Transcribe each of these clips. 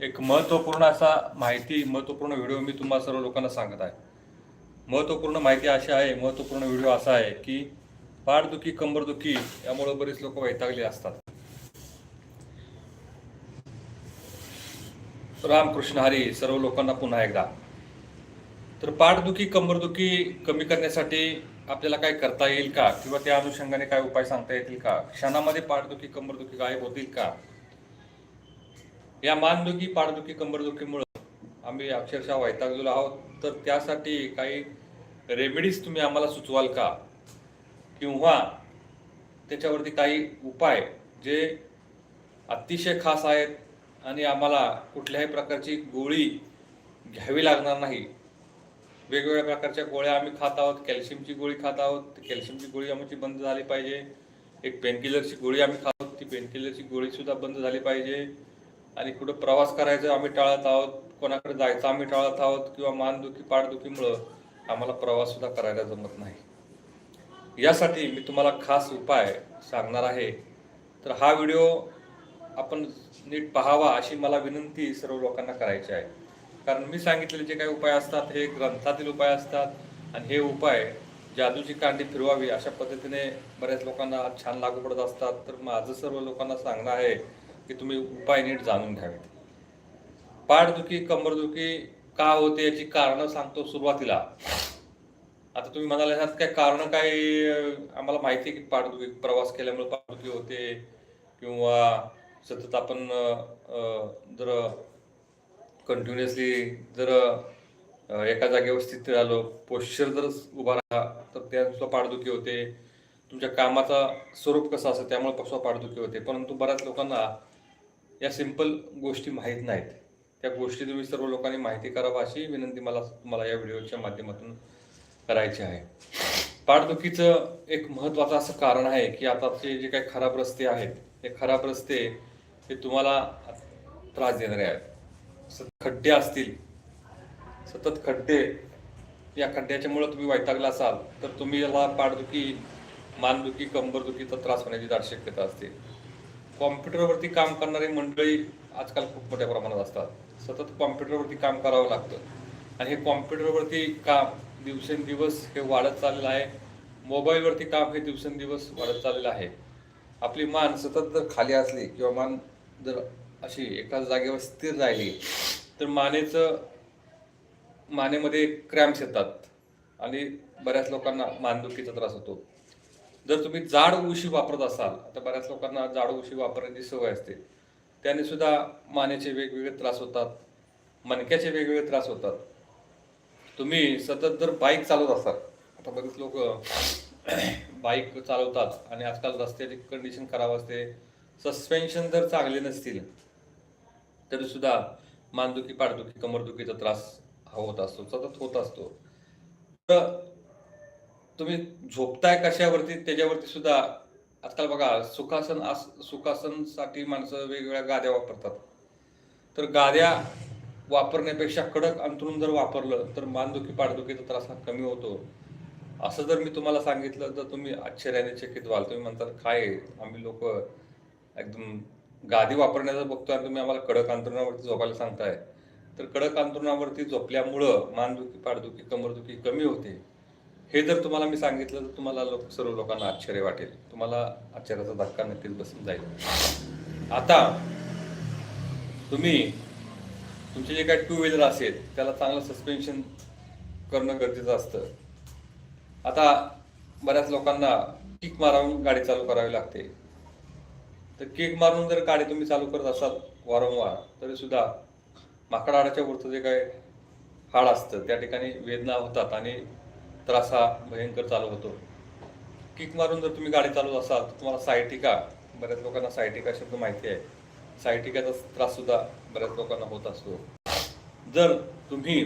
एक महत्त्वपूर्ण असा माहिती महत्त्वपूर्ण व्हिडिओ मी तुम्हा सर्व लोकांना सांगत आहे. महत्त्वपूर्ण माहिती अशी आहे महत्त्वपूर्ण व्हिडिओ असा आहे की पाठदुखी कंबरदुखी यामुळे बरेच लोक वैतागले असतात. रामकृष्ण हरी सर्व लोकांना पुन्हा एकदा. तर पाठदुखी कंबरदुखी कमी करण्यासाठी आपल्याला काय करता येईल का? किंवा त्या अनुषंगाने काय उपाय सांगता येतील का? क्षणामध्ये पाठदुखी कंबरदुखी गायब होतील का? या मानदुखी पाठदुखी कंबरदुखीमुळं आम्ही अक्षरशः वैतागलेलो आहोत. तर त्यासाठी काही रेमेडीज तुम्ही आम्हाला सुचवाल का? किंवा त्याच्यावरती काही उपाय जे अतिशय खास आहेत आणि आम्हाला कुठल्याही प्रकारची गोळी घ्यावी लागणार नाही. वेगवेगळ्या प्रकारच्या गोळ्या आम्ही खात आहोत. कॅल्शियमची गोळी खात आहोत. कॅल्शियमची गोळी आमची बंद झाली पाहिजे. एक पेनकिलरची गोळी आम्ही खात आहोत. ती पेनकिलरची गोळीसुद्धा बंद झाली पाहिजे. आणि कुठं प्रवास करायचा आम्ही टाळत आहोत कोणाकडे जायचं आम्ही टाळत आहोत किंवा मानदुखी पाठदुखीमुळं आम्हाला प्रवास सुद्धा करायला जमत नाही. यासाठी मी तुम्हाला खास उपाय सांगणार आहे. तर हा व्हिडिओ आपण नीट पाहावा अशी मला विनंती सर्व लोकांना करायची आहे. कारण मी सांगितलेले जे काही उपाय असतात हे ग्रंथातील उपाय असतात आणि हे उपाय जादूची कांडी फिरवावी अशा पद्धतीने बऱ्याच लोकांना छान लागू पडत असतात. तर माझं सर्व लोकांना सांगणं आहे की तुम्ही उपाय नीट जाणून घ्यावेत. पाठदुखी कंबरदुखी का होते याची कारणं सांगतो सुरुवातीला. आता तुम्ही म्हणाले ह्यात काय कारण काय आम्हाला माहिती आहे की पाठदुखी प्रवास केल्यामुळे पाठदुखी होते किंवा सतत आपण जर कंटिन्युअसली जर एका जागेवर स्थित राहिलो पोश्चर जर उभा राहा तर त्यासुद्धा पाठदुखी होते. तुमच्या कामाचा स्वरूप कसं असतं त्यामुळे सुद्धा पाठदुखी होते. परंतु बऱ्याच लोकांना या सिंपल गोष्टी माहीत नाहीत. त्या गोष्टी तुम्ही सर्व लोकांनी माहिती करावा अशी विनंती मला तुम्हाला या व्हिडिओच्या माध्यमातून करायची आहे. पाठदुखीचं एक महत्त्वाचं असं कारण आहे की आताचे जे काही खराब रस्ते आहेत ते खराब रस्ते हे तुम्हाला त्रास देणारे आहेत. सतत खड्डे असतील सतत खड्डे या खड्ड्याच्यामुळे तुम्ही वैतागला असाल तर तुम्ही याला पाठदुखी मानदुखी कंबरदुखीचा त्रास होण्याची दाट शक्यता असते. कॉम्प्युटरवरती काम करणारी मंडळी आजकाल खूप मोठ्या प्रमाणात असतात. सतत कॉम्प्युटरवरती काम करावं लागतं. आणि हे कॉम्प्युटरवरती काम दिवसेंदिवस हे वाढत चाललेलं आहे. मोबाईलवरती काम हे दिवसेंदिवस वाढत चाललेलं आहे. आपली मान सतत जर खाली असली किंवा मान जर अशी एकाच जागेवर स्थिर राहिली तर मानेचं मानेमध्ये क्रॅम्प्स येतात. आणि बऱ्याच लोकांना मानदुखीचा त्रास होतो. जर तुम्ही जाड उशी वापरत असाल आता बऱ्याच लोकांना जाड उशी वापरण्याची सवय असते. त्याने सुद्धा मानेचे वेगवेगळे त्रास होतात मणक्याचे वेगवेगळे त्रास होतात. तुम्ही सतत जर बाईक चालवत असाल आता बरेच लोक बाईक चालवतात आणि आजकाल रस्त्याची कंडिशन खराब असते सस्पेन्शन जर चांगले नसतील तरी सुद्धा मानदुखी पाठदुखी कमरदुखीचा त्रास हा होत असतो सतत होत असतो. तर तुम्ही झोपताय कशावरती? त्याच्यावरती सुद्धा आजकाल बघा सुखासन आस सुखासनसाठी माणसं वेगवेगळ्या गाद्या वापरतात. तर गाद्या वापरण्यापेक्षा कडक अंतरून जर वापरलं तर मानदुखी पाठदुखीचा त्रास हा कमी होतो. असं जर मी तुम्हाला सांगितलं तर तुम्ही आश्चर्याने चकित व्हाल. तुम्ही म्हणतात काय आम्ही लोक एकदम गादी वापरण्याचं बघतो आणि तुम्ही आम्हाला कडक अंतरुणावरती झोपायला सांगताय. तर कडक अंतरुणावरती झोपल्यामुळं मानदुखी पाठदुखी कमरदुखी कमी होते. हे जर तुम्हाला मी सांगितलं तर तुम्हाला लोक सर्व लोकांना आश्चर्य वाटेल. तुम्हाला आश्चर्याचा धक्का नक्कीच बसून जाईल. आता तुम्ही तुमचे जे काही टू व्हीलर असेल त्याला चांगलं सस्पेन्शन करणं गरजेचं असतं. आता बऱ्याच लोकांना किक मारून गाडी चालू करावी लागते. तर किक मारून जर गाडी तुम्ही चालू करत असाल वारंवार तरी सुद्धा माकड वरचं जे काय हाड असतं त्या ठिकाणी वेदना होतात आणि त्रास हा भयंकर चालू होतो. किक मारून जर तुम्ही गाडी चालवत असाल तर तुम्हाला सायटिका बऱ्याच लोकांना सायटिका शब्द माहिती आहे. सायटिकाचा त्राससुद्धा बऱ्याच लोकांना होत असतो. जर तुम्ही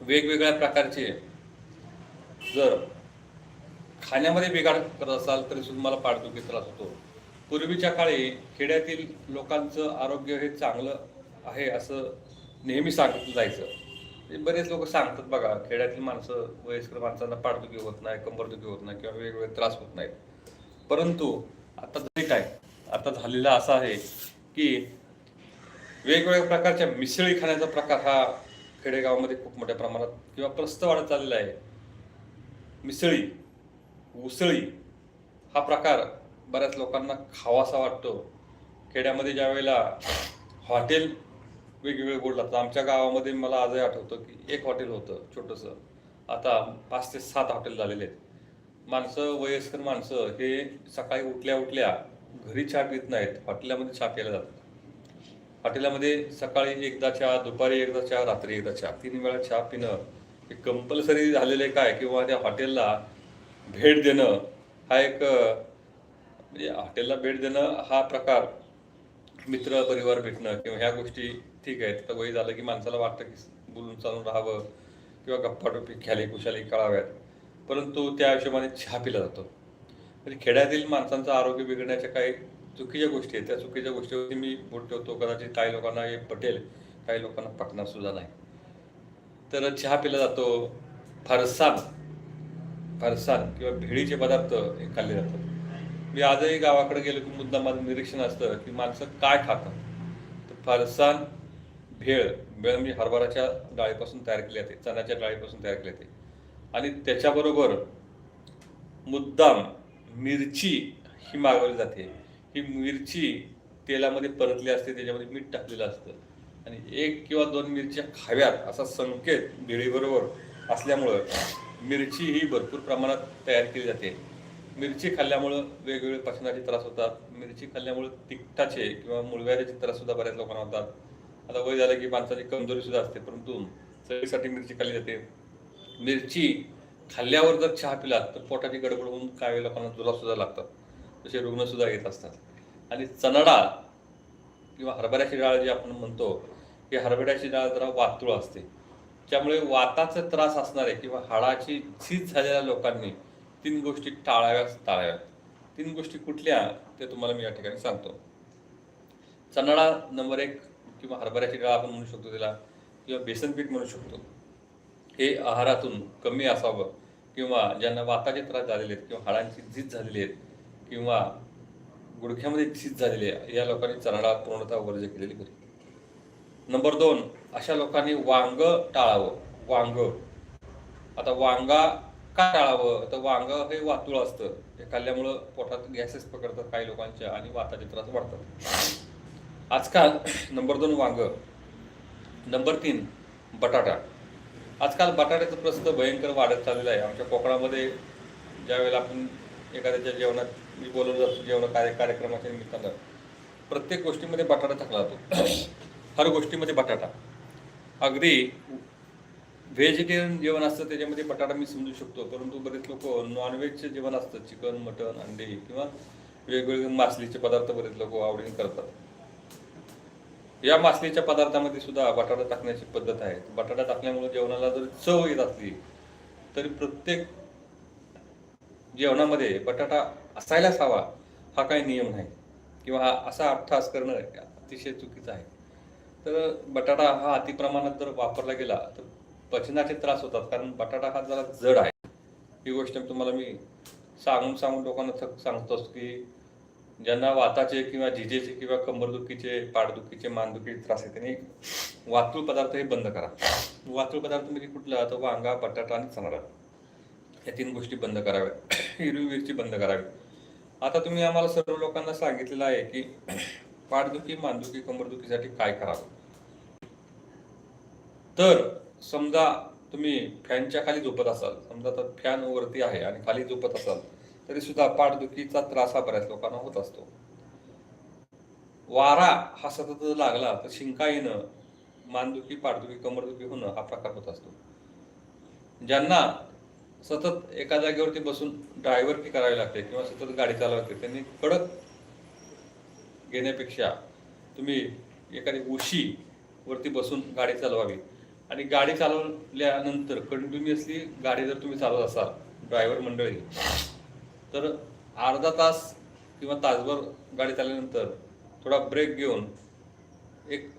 वेगवेगळ्या प्रकारचे जर खाण्यामध्ये बिघाड करत असाल तरी सुद्धा मला पाठदुखी त्रास होतो. पूर्वीच्या काळी खेड्यातील लोकांचं आरोग्य हे चांगलं आहे असं नेहमी सांगितलं जायचं. म्हणजे बरेच लोक सांगतात बघा खेड्यातील माणसं वयस्कर माणसांना पाठदुखी होत नाही कंबरदुखी होत नाही किंवा वेगवेगळे त्रास होत नाहीत. परंतु आता तरी काय आता झालेलं असं आहे की वेगवेगळ्या प्रकारच्या मिसळी खाण्याचा प्रकार हा खेडेगावामध्ये खूप मोठ्या प्रमाणात किंवा प्रस्त वाढत चाललेला आहे. मिसळी उसळी हा प्रकार बऱ्याच लोकांना खावासा वाटतो. खेड्यामध्ये ज्या वेळेला हॉटेल वेगवेगळे गोड लागतात. आमच्या गावामध्ये मला आजही आठवतं की एक हॉटेल होतं छोटंसं. आता पाच ते सात हॉटेल झालेले आहेत. माणसं वयस्कर माणसं हे सकाळी उठल्या उठल्या घरी चहा पित नाहीत. हॉटेलामध्ये चहा प्यायला जातात. हॉटेलामध्ये सकाळी एकदा चहा दुपारी एकदा चहा रात्री एकदा चहा. तीन वेळा चहा पिणं हे कंपल्सरी झालेलं आहे काय? किंवा त्या हॉटेलला भेट देणं हा एक म्हणजे हॉटेलला भेट देणं हा प्रकार मित्र परिवार भेटणं किंवा ह्या गोष्टी ठीक आहे तर वय झालं की माणसाला वाटतं की बोलून चालून राहावं किंवा गप्पाटोपी ख्याली कुशाली कळाव्यात परंतु त्या हिशोबाने चहा पिला जातो. म्हणजे खेड्यातील माणसांचं आरोग्य बिघडण्याच्या काही चुकीच्या गोष्टी आहेत. त्या चुकीच्या गोष्टीवरती मी बोट ठेवतो. कदाचित काही लोकांना हे पटेल काही लोकांना पटणार सुद्धा नाही. तर चहा पिला जातो. फरसाण फरसाण किंवा भेळीचे पदार्थ हे खाल्ले जातात. मी आजही गावाकडे गेलो की मुद्दा माझं निरीक्षण असतं की माणसं काय खातात. तर फरसाण भेळ भेळ म्हणजे हरभराच्या डाळीपासून तयार केली जाते चण्याच्या डाळीपासून तयार केली जाते. आणि त्याच्याबरोबर मुद्दाम मिरची ही मागवली जाते. ही मिरची तेलामध्ये परतली असते त्याच्यामध्ये मीठ टाकलेलं असतं. आणि एक किंवा दोन मिरच्या खाव्यात असा संकेत भेळीबरोबर असल्यामुळं मिरची ही भरपूर प्रमाणात तयार केली जाते. मिरची खाल्ल्यामुळं वेगवेगळे पचनाचे त्रास होतात. मिरची खाल्ल्यामुळं तिखटाचे किंवा मुळव्याचे त्रास सुद्धा बऱ्याच लोकांना होतात. आता वय झालं की माणसाची कमजोरी सुद्धा असते परंतु चवीसाठी मिरची खाल्ली जाते. मिरची खाल्ल्यावर जर चहा पिला तर पोटाची गडबड होऊन काही लोकांना जुलाब सुद्धा लागतात. तसे रुग्ण सुद्धा येत असतात. आणि चणाडा किंवा हरभऱ्याची डाळ जी आपण म्हणतो की हरभऱ्याची डाळ जरा वातुळ असते. त्यामुळे वाताचा त्रास असणारे किंवा हाडाची झीज झालेल्या लोकांनी तीन गोष्टी टाळाव्याच टाळाव्यात. तीन गोष्टी कुठल्या ते तुम्हाला मी या ठिकाणी सांगतो. चणाडा नंबर एक किंवा हरभऱ्याची डाळ आपण म्हणू शकतो त्याला किंवा बेसन पीठ म्हणू शकतो. हे आहारातून कमी असावं किंवा ज्यांना वाताचे त्रास झालेले आहेत किंवा हाडांची झीज झालेली आहेत किंवा गुडघ्यामध्ये झीज झालेली आहे या लोकांनी चणाडा पूर्णतः वर्ज केलेली बरी. नंबर दोन अशा लोकांनी वांग टाळावं. वांग. आता वांगा का टाळावं? तर वांग हे वातुळ असतं. हे खाल्ल्यामुळं पोटात गॅसेस पकडतात काही लोकांच्या आणि वाताचे त्रास वाढतात. आजकाल नंबर दोन वांग नंबर तीन बटाटा. आजकाल बटाट्याचं प्रस्त भयंकर वाढत चाललेलं आहे. आमच्या कोकणामध्ये ज्यावेळेला आपण एखाद्याच्या जेवणात मी बोलवलं जातो जेवण कार्य कार्यक्रमाच्या निमित्तानं प्रत्येक गोष्टीमध्ये बटाटा टाकला जातो हर गोष्टीमध्ये बटाटा. अगदी व्हेजिटेरियन जेवण असतं त्याच्यामध्ये बटाटा मी समजू शकतो. परंतु बरेच लोक नॉनव्हेजचे जेवण असतं. चिकन मटन अंडे किंवा वेगवेगळे मासलीचे पदार्थ बरेच लोक आवडीने करतात. या मासलीच्या पदार्थामध्ये सुद्धा बटाटा टाकण्याची पद्धत आहे. बटाटा टाकल्यामुळे जेवणाला जर चव येत असली तरी प्रत्येक जेवणामध्ये बटाटा असायलाच हवा हा काही नियम नाही. किंवा हा असा अट्ठास करणं अतिशय चुकीचं आहे. तर बटाटा हा अतिप्रमाणात जर वापरला गेला तर पचनाचे त्रास होतात. कारण बटाटा हा जरा जड आहे. ही गोष्ट तुम्हाला मी सांगून सांगून लोकांना थक सांगतोस की ज्यांना वाताचे किंवा झिजेचे किंवा कंबरदुखीचे पाठदुखीचे मानदुखीचे त्रास आहे त्यांनी वातूळ पदार्थ हे बंद करा. वातूळ पदार्थ म्हणजे कुठला? तर वांगा बटाटा आणि चणाडा या तीन गोष्टी बंद कराव्या हिरवी मिरची बंद करावी. आता तुम्ही आम्हाला सर्व लोकांना सांगितलेलं आहे की पाठदुखी मानदुखी कंबरदुखीसाठी काय करावं? तर समजा तुम्ही फॅनच्या खाली झोपत असाल समजा तर फॅन वरती आहे आणि खाली झोपत असाल तरी सुद्धा पाठदुखीचा त्रास हा बऱ्याच लोकांना होत असतो. वारा हा सतत जर लागला तर शिंका येणं मानदुखी पाठदुखी कमरदुखी होणं हा प्रकार होत असतो. ज्यांना सतत एका जागेवरती बसून ड्रायव्हर करावी लागते किंवा सतत गाडी चालवावी लागते त्यांनी कडक घेण्यापेक्षा तुम्ही एखादी उशी वरती बसून गाडी चालवावी. आणि गाडी चालवल्यानंतर कंटिन्युअसली गाडी जर तुम्ही चालवत असाल ड्रायव्हर मंडळी तर अर्धा तास किंवा तासभर गाडी चालल्यानंतर थोडा ब्रेक घेऊन एक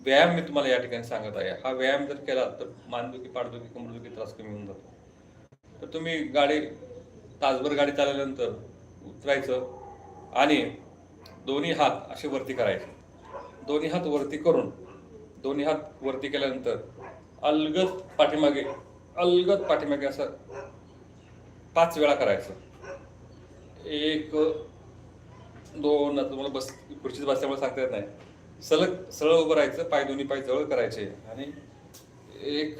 व्यायाम मी तुम्हाला या ठिकाणी सांगत आहे. हा व्यायाम जर केला तर मानदुखी पाठदुखी कमरदुखी त्रास कमी होऊन जातो. तर तुम्ही गाडी तासभर गाडी चालल्यानंतर उतरायचं आणि दोन्ही हात असे वरती करायचे. दोन्ही हात वरती करून दोन्ही हात वरती केल्यानंतर अलगद पाठीमागे अलगद पाठीमागे असं पाच वेळा करायचं. एक दोन आता तुम्हाला बस खुर्चीत बसल्यामुळे सांगता येत नाही. सलग सरळ उभं राहायचं पाय दोन्ही पाय जवळ करायचे आणि एक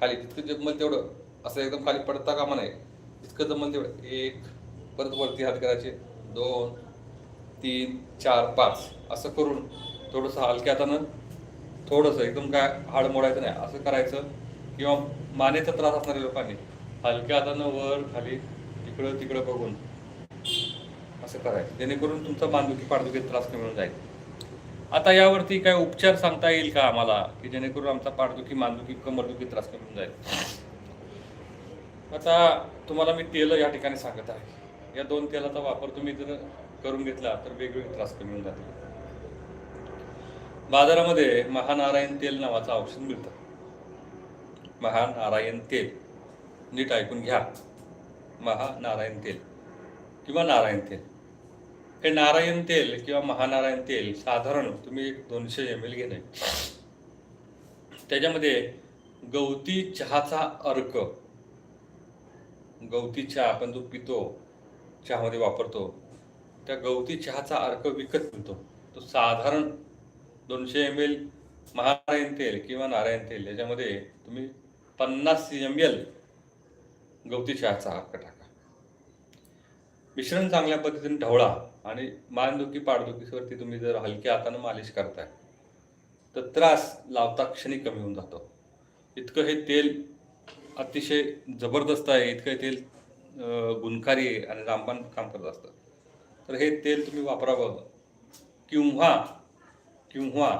खाली जितकं जमल तेवढं. असं एकदम खाली पडता कामा नाही जितकं जमल तेवढं. एक परत वरती हात करायचे. दोन तीन चार पाच. असं करून थोडंसं हलक्या हातानं थोडंसं एकदम काय हाड मोडायचं नाही. असं करायचं किंवा मानेचा त्रास असणाऱ्या लोकांनी हलक्या हातानं वर खाली तिकडं तिकडं बघून. असं करायचं. जेणेकरून तुमचा मानदुखी पाठदुखी त्रास कमी होऊन जाईल. आता यावरती काय उपचार सांगता येईल का आम्हाला? की जेणेकरून आमचा पाठदुखी मानदुखी कमरदुखी त्रास कमी होऊन जाईल. आता तुम्हाला मी तेल या ठिकाणी सांगत आहे. या दोन तेलाचा वापर तुम्ही जर करून घेतला तर वेगवेगळे त्रास कमी होऊन जातील. बाजारामध्ये महानारायण तेल नावाचं औषध मिळतं. महानारायण तेल. नीट ऐकून घ्या. महानारायण तेल किंवा नारायण तेल. हे नारायण तेल किंवा महानारायण तेल साधारण तुम्ही एक दोनशे एम एल घेणे. त्याच्यामध्ये गवती चहाचा अर्क. गवती चहा आपण जो पितो चहामध्ये वापरतो त्या गवती चहाचा अर्क विकत मिळतो तो साधारण दोनशे एम एल महानारायण तेल किंवा नारायण तेल याच्यामध्ये तुम्ही पन्नास एम एल गवती चहाचा अर्क टाका. मिश्रण चांगल्या पद्धतीने ढवळा. आणि मानदुखी पाठदुखीवरती तुम्ही जर हलक्या हातानं मालिश करताय तर त्रास लावता क्षणी कमी होऊन जातो. इतकं हे तेल अतिशय जबरदस्त आहे इतकं हे तेल गुणकारी आहे आणि रामबाण काम करत असतं. तर हे तेल तुम्ही वापरावं. किंवा किंवा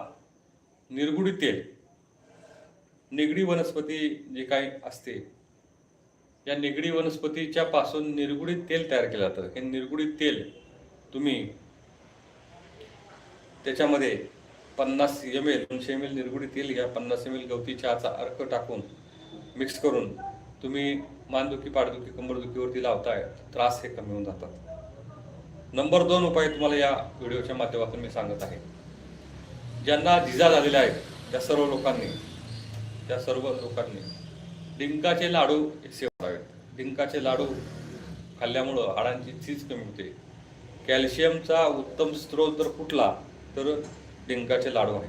निर्गुडी तेल निगडी वनस्पती जे काही असते या निगडी वनस्पतीच्या पासून निरगुडीत तेल तयार केलं जातं. हे निर्गुडीत तेल तुम्ही त्याच्यामध्ये पन्नास एम एल दोनशे एम एल निरगुडी तेल घ्या पन्नास एम एल गवती चहाचा अर्क टाकून मिक्स करून तुम्ही मानदुखी पाठदुखी कंबरदुखीवरती लावताय त्रास हे कमी होऊन जातात. नंबर दोन उपाय तुम्हाला या व्हिडिओच्या माध्यमातून मी सांगत आहे. ज्यांना जिजा झालेल्या आहेत त्या सर्व लोकांनी त्या सर्व लोकांनी डिंकाचे लाडू हे सेवावेत डिंकाचे लाडू खाल्ल्यामुळं हाडांची चीज कमी होते. कॅल्शियमचा उत्तम स्रोत जर कुठला तर डिंकाचे लाडू आहे.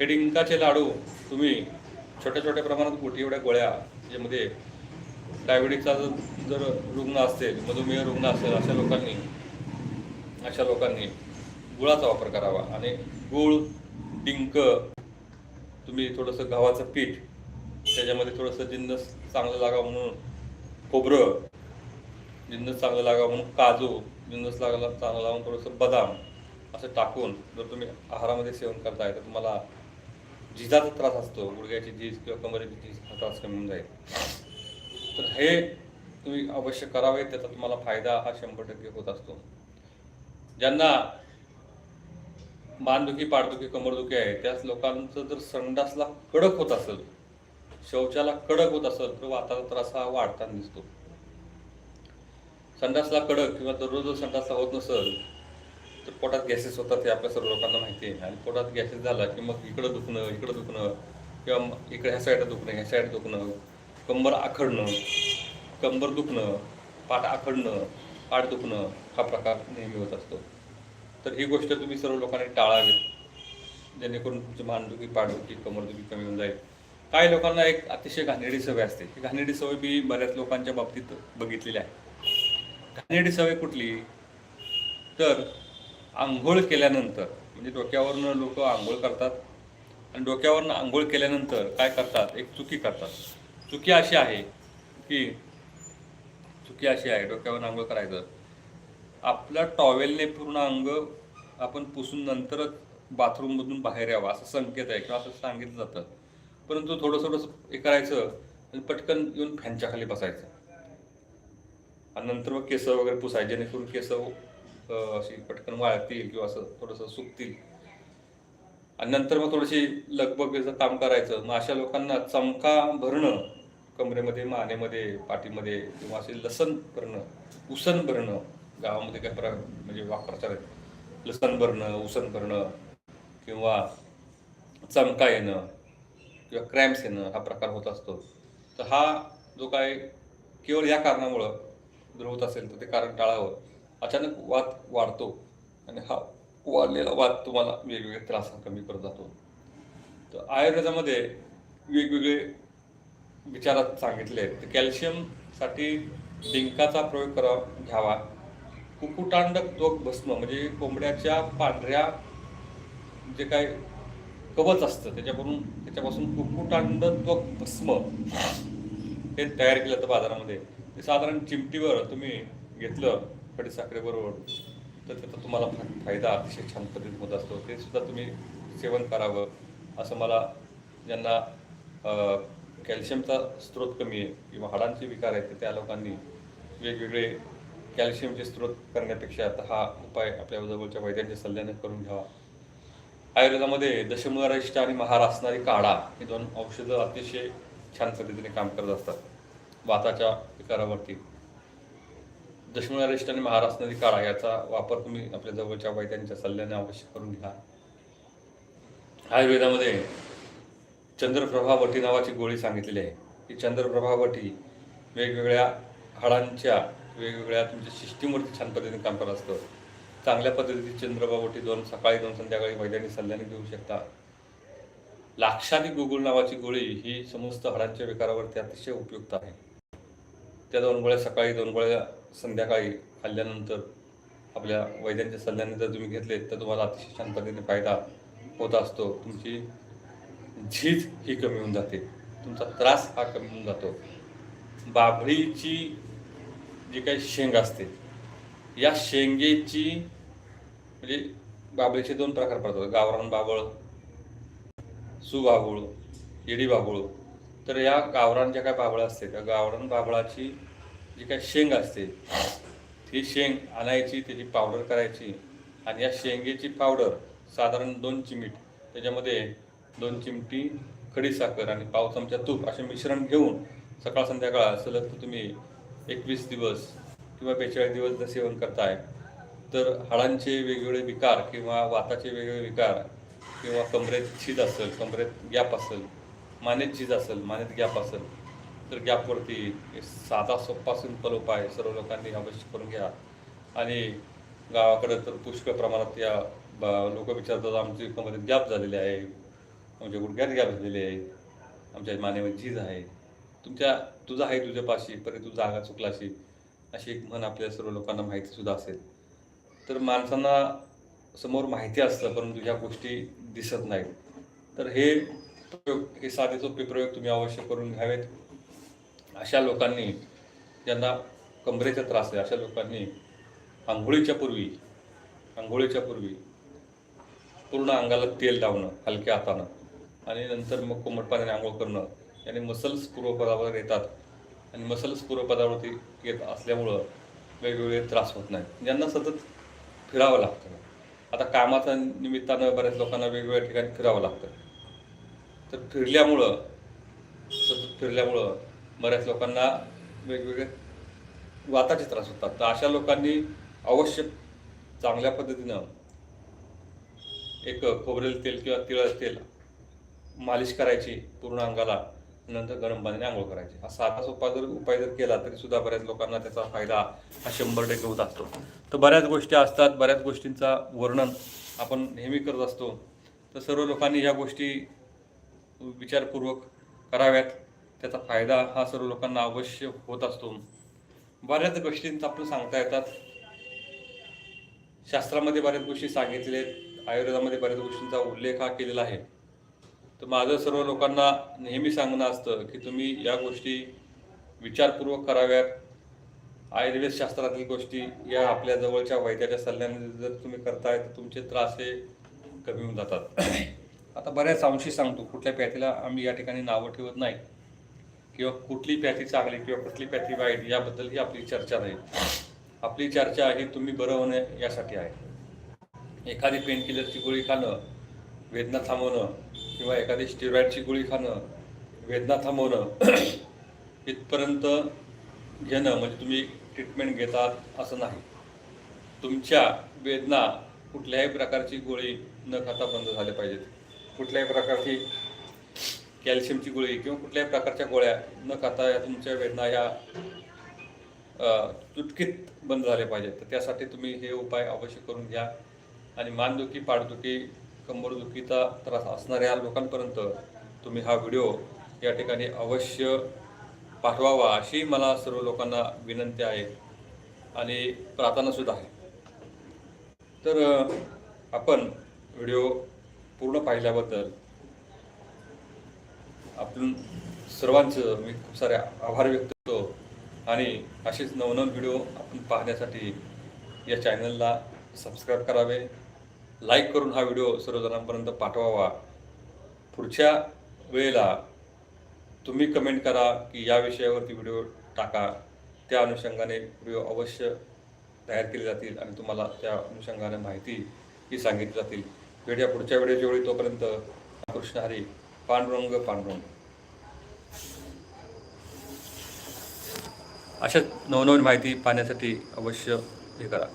हे डिंकाचे लाडू तुम्ही छोट्या छोट्या प्रमाणात गोटी एवढ्या गोळ्या ज्यामध्ये डायबिटीसचा जर जर रुग्ण असेल मधुमेह रुग्ण असेल अशा लोकांनी अशा लोकांनी गुळाचा वापर करावा. आणि गुळ डिंक तुम्ही थोडंसं गव्हाचं पीठ त्याच्यामध्ये थोडंसं जिन्नस चांगलं लागावं म्हणून खोबरं जिन्नस चांगलं लागावं म्हणून काजू जिन्नस लागला चांगला लावून थोडंसं बदाम असं टाकून जर तुम्ही आहारामध्ये सेवन करताय तर तुम्हाला झिजाचा त्रास असतो गुडघ्याची झीज किंवा कमरेची झीज हा त्रास कमी होऊन जाईल. तर हे तुम्ही अवश्य करावे त्याचा तुम्हाला फायदा हा शंभर टक्के होत असतो. ज्यांना मानदुखी पाठदुखी कमरदुखी आहे त्याच लोकांचं जर संडासला कडक होत असेल शौचाला कडक होत असेल तर वाताचा त्रास हा वाढताना दिसतो. संडासला कडक किंवा दररोज जर संडासला होत नसेल तर पोटात गॅसेस होतात हे आपल्या सर्व लोकांना माहिती आहे. आणि पोटात गॅसेस झाला की मग इकडं दुखणं इकडं दुखणं किंवा इकडे ह्या साईडला दुखणं ह्या साईड दुखणं कंबर आखडणं कंबर दुखणं पाठ आखडणं पाठ दुखणं हा प्रकार नेहमी होत असतो. तर ही गोष्ट तुम्ही सर्व लोकांनी टाळावी. जेणेकरून तुमची मानदुखी पाठदुखी कमरदुखी कमी होऊन जाईल. काही लोकांना एक अतिशय घाणेरडी सवय असते. ही घाणेरडी सवय मी बऱ्याच लोकांच्या बाबतीत बघितलेली आहे. घाणेरडी सवय कुठली? तर आंघोळ केल्यानंतर म्हणजे डोक्यावरनं लोक आंघोळ करतात आणि डोक्यावरनं आंघोळ केल्यानंतर काय करतात? एक चुकी करतात. चुकी अशी आहे की चुकी अशी आहे डोक्यावर आंघोळ करायचं. आपल्या टॉवेलने पूर्ण अंग आपण पुसून नंतरच बाथरूममधून बाहेर यावं असं संकेत आहे किंवा असं सांगितलं जातं. परंतु थोडं थोडंसं हे करायचं आणि पटकन येऊन फॅनच्या खाली बसायचं. आणि नंतर मग केस वगैरे पुसायचे जेणेकरून केस अशी पटकन वाळतील किंवा असं थोडंसं सुकतील. आणि नंतर मग थोडीशी लगबगेचं काम करायचं. मग अशा लोकांना चमका भरणं कमरेमध्ये मानेमध्ये पाठीमध्ये किंवा असे लसण भरणं उसन भरणं गावामध्ये काय प्र म्हणजे वापरतात. लसण भरणं उसन भरणं किंवा चमका येणं किंवा क्रॅम्प्स येणं हा प्रकार होत असतो. तर हा जो काय केवळ या कारणामुळं जर होत असेल तर ते कारण टाळावं. अचानक वात वाढतो आणि हा वाढलेला वाद तुम्हाला वेगवेगळे त्रास कमी करत जातो. तर आयुर्वेदामध्ये वेगवेगळे विचारात सांगितले तर कॅल्शियमसाठी डिंकाचा प्रयोग करावा घ्यावा. कुकुटांडक दोग भस्म म्हणजे कोंबड्याच्या पांढऱ्या जे काय कवच असतं त्याच्याकडून त्याच्यापासून कुकुटांड त्वक भस्म हे तयार केलं जातं बाजारामध्ये. ते साधारण चिमटीवर तुम्ही घेतलं खडीसाखरेबरोबर तर त्याचा तुम्हाला फायदा अतिशय छान पद्धतीने होत असतो. ते सुद्धा तुम्ही सेवन करावं असं मला ज्यांना कॅल्शियमचा स्रोत कमी आहे किंवा हाडांचे विकार आहेत तर त्या लोकांनी वेगवेगळे कॅल्शियमचे स्रोत करण्यापेक्षा आता हा उपाय आपल्या जवळच्या वैद्यांच्या सल्ल्याने करून घ्यावा. आयुर्वेदामध्ये दशमुळारिष्ट आणि महारासणारी काढा ही दोन औषधं अतिशय छान पद्धतीने काम करत असतात. वाताच्या विकारावरती. दशमुळारिष्ट आणि महारासणारी काढा याचा वापर तुम्ही आपल्या जवळच्या वैद्यांच्या सल्ल्याने अवश्य करून घ्या. आयुर्वेदामध्ये चंद्रप्रभा वटी नावाची गोळी सांगितलेली आहे. ही चंद्रप्रभा वटी वेगवेगळ्या हाडांच्या वेगवेगळ्या तुमच्या शिष्टीमूर्ती छान पद्धतीने काम करत असतं. चांगल्या पद्धतीची चंद्रप्रभा दोन सकाळी दोन संध्याकाळी वैद्यांनी सल्ल्याने घेऊ शकता. लाक्षादी गुगुळ नावाची गोळी ही समस्त हाडांच्या विकारावरती अतिशय उपयुक्त आहे. त्या दोन गोळ्या सकाळी दोन गोळ्या संध्याकाळी खाल्ल्यानंतर आपल्या वैद्यांच्या सल्ल्याने जर तुम्ही घेतले तर तुम्हाला अतिशय छान पद्धतीने फायदा होत असतो. तुमची झीज ही कमी होऊन जाते. तुमचा त्रास हा कमी होऊन जातो. बाभळीची जी काही शेंग असते या शेंगेची म्हणजे बाभळीचे दोन प्रकार पडतात. गावरान बाबळ सुबाबूळ येडी बाबूळ तर या गावरान ज्या काय बाबळं असते त्या गावरान बाबळाची जी काय शेंग असते ती शेंग आणायची त्याची पावडर करायची आणि या शेंगेची पावडर साधारण दोन चिमीट त्याच्यामध्ये दोन चिमटी खडीसाखर आणि पाव चमचा तूप असे मिश्रण घेऊन सकाळ संध्याकाळ सलग तुम्ही एकवीस दिवस किंवा बेचाळीस दिवस जर सेवन करताय तर हाडांचे वेगवेगळे विकार किंवा वाताचे वेगवेगळे विकार किंवा कमरेत छीद असेल कमरेत गॅप असेल मानेत चीज असेल मानेत गॅप असेल तर गॅपवरती साधा सोपा सिंपल उपाय सर्व लोकांनी अवश्य करून घ्या. आणि गावाकडे तर पुष्कळ प्रमाणात या लोक विचारतात आमची कमरेत गॅप झालेली आहे? आमच्या गुडघ्यात गॅप झालेली आहे. आमच्या मानेमध्ये झीज आहे. तुमच्या तुझा आहे तुझ्यापाशी परी तू जागा चुकलाशी अशी एक म्हण आपल्या सर्व लोकांना माहिती सुद्धा असेल. तर माणसांना समोर माहिती असतं परंतु ह्या गोष्टी दिसत नाहीत. तर हे हे साधे सोपे प्रयोग तुम्ही अवश्य करून घ्यावेत. अशा लोकांनी ज्यांना कमरेचा त्रास आहे अशा लोकांनी आंघोळीच्या पूर्वी आंघोळीच्या पूर्वी पूर्ण अंगाला तेल लावणं हलक्या हातानं आणि नंतर मग कोमट पाण्याने आंघोळ करणं याने मसल्स पूर्वपदावर येतात आणि मसल्स पूर्वपदावरती येत असल्यामुळं वेगवेगळे त्रास होत नाहीत. ज्यांना सतत फिरावं लागतं. आता कामाच्या निमित्तानं बऱ्याच लोकांना वेगवेगळ्या ठिकाणी फिरावं लागतं. तर फिरल्यामुळं सतत फिरल्यामुळं बऱ्याच लोकांना वेगवेगळे वाताचे त्रास होतात. तर अशा लोकांनी अवश्य चांगल्या पद्धतीनं एक खोबरेल तेल किंवा तिळाचं तेल मालिश करायची पूर्ण अंगाला नंतर गरम पाण्याने आंघोळ करायची. हा साधा सोपा जर उपाय जर केला तरी सुद्धा बऱ्याच लोकांना त्याचा फायदा हा शंभर टक्के होत असतो. तर बऱ्याच गोष्टी असतात बऱ्याच गोष्टींचा वर्णन आपण नेहमी करत असतो. तर सर्व लोकांनी ह्या गोष्टी विचारपूर्वक कराव्यात. त्याचा फायदा हा सर्व लोकांना अवश्य होत असतो. बऱ्याच गोष्टींचा आपण सांगता येतात. शास्त्रामध्ये बऱ्याच गोष्टी सांगितले आहेत. आयुर्वेदामध्ये बऱ्याच गोष्टींचा उल्लेख हा केलेला आहे. तर माझं सर्व लोकांना नेहमी सांगणं असतं की तुम्ही या गोष्टी विचारपूर्वक कराव्यात. आयुर्वेद शास्त्रातील गोष्टी या आपल्या जवळच्या वैद्याच्या सल्ल्याने जर तुम्ही करताय तर तुमचे त्रास हे कमी होऊन जातात. आता बऱ्याच अंशी सांगतो कुठल्या पॅथीला आम्ही या ठिकाणी नावं ठेवत नाही. किंवा कुठली प्याथी चांगली किंवा कुठली पॅथी वाईट याबद्दल ही आपली चर्चा नाही. आपली चर्चा ही तुम्ही बरं होणे यासाठी आहे. एखादी पेन किलरची गोळी खाणं वेदना थांबवणं किंवा एखादी स्टिरॉईडची गोळी खाणं वेदना थांबवणं इथपर्यंत घेणं म्हणजे तुम्ही ट्रीटमेंट घेतात असं नाही. तुमच्या वेदना कुठल्याही प्रकारची गोळी न खाता बंद झाल्या पाहिजेत. कुठल्याही प्रकारची कॅल्शियमची गोळी किंवा कुठल्याही प्रकारच्या गोळ्या न खाता या तुमच्या वेदना या तुटकीत बंद झाले पाहिजेत. तर त्यासाठी तुम्ही हे उपाय अवश्य करून घ्या. आणि मानदुखी पाठदुखी कंबरदुखीचा त्रास असणाऱ्या लोकांपर्यंत तुम्ही हा व्हिडिओ या ठिकाणी अवश्य पाठवावा अशी मला सर्व लोकांना विनंती आहे आणि प्रार्थनासुद्धा आहे. तर आपण व्हिडिओ पूर्ण पाहिल्याबद्दल आपण सर्वांचं मी खूप सारे आभार व्यक्त करतो. आणि असेच नवनव व्हिडिओ आपण पाहण्यासाठी या चॅनलला सबस्क्राईब करावे. लाईक करून हा व्हिडिओ सर्वजणांपर्यंत पाठवावा. पुढच्या वेळेला तुम्ही कमेंट करा की या विषयावरती व्हिडिओ टाका. त्या अनुषंगाने व्हिडिओ अवश्य तयार केले जातील आणि तुम्हाला त्या अनुषंगाने माहिती ही सांगितली जातील. भेटूया पुढच्या वेळेच्या वेळी तोपर्यंत कृष्ण हरी पांडुरंग पांडुरंग. अशाच नवनवीन माहिती पाहण्यासाठी अवश्य हे करा.